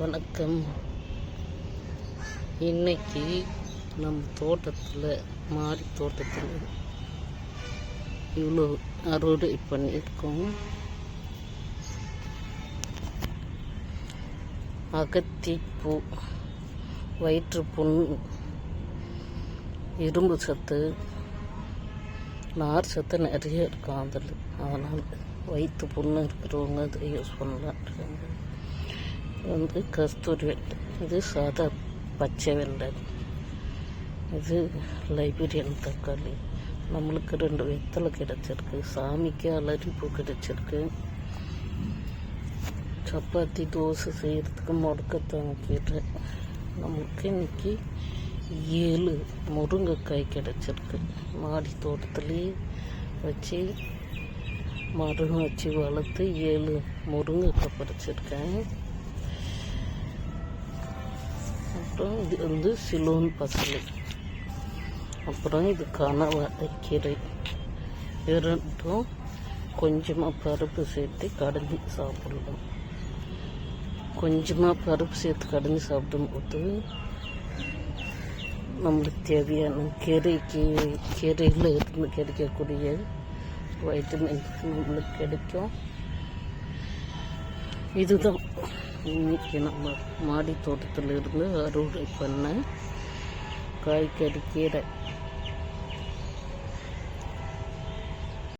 வணக்கம். இன்னைக்கு நம்ம தோட்டத்தில் மாடி தோட்டத்தில் இவ்வளோ அறுவடை பண்ணியிருக்கோம். அகத்திப்பூ வயிற்றுப்புண் இரும்பு சத்து நார் சத்து நிறைய இருக்கும் அதில் அதனால் வயிற்று புண்ணு இருக்கிறவங்க அதை யூஸ் பண்ணலான்னு இருக்காங்க வந்து கஸ்தூரி வெள்ளை. இது சாதா பச்சை வெள்ளை. இது லைப்ரரியன் தக்காளி. நம்மளுக்கு ரெண்டு வெத்தலை கிடச்சிருக்கு. சாமிக்கு அலரிப்பூ கிடச்சிருக்கு. சப்பாத்தி தோசை செய்கிறதுக்கு முடக்கத்தான் கீரை நம்மளுக்கு இன்னைக்கு ஏழு முருங்கைக்காய் கிடச்சிருக்கு. மாடி தோட்டத்துலேயே வச்சு மரம் வச்சு வளர்த்து ஏழு முருங்கைக்காய் பறிச்சிருக்கேன். அப்புறம் இது வந்து சிலோன் பசலை. அப்புறம் இது கனவாடை கீரை கொஞ்சமாக பருப்பு சேர்த்து கடைஞ்சி சாப்பிடலாம் கொஞ்சமாக பருப்பு சேர்த்து கடைஞ்சி சாப்பிடும்போது நம்மளுக்கு தேவையான கீரைக்கு கீரையில் இருந்து கிடைக்கக்கூடிய வைட்டமின்ஸ் நம்மளுக்கு கிடைக்கும். இதுதான். இன்றைக்கி நம்ம மாடி தோட்டத்திலிருந்து அறுவடை பண்ண காய்கறி கீரை.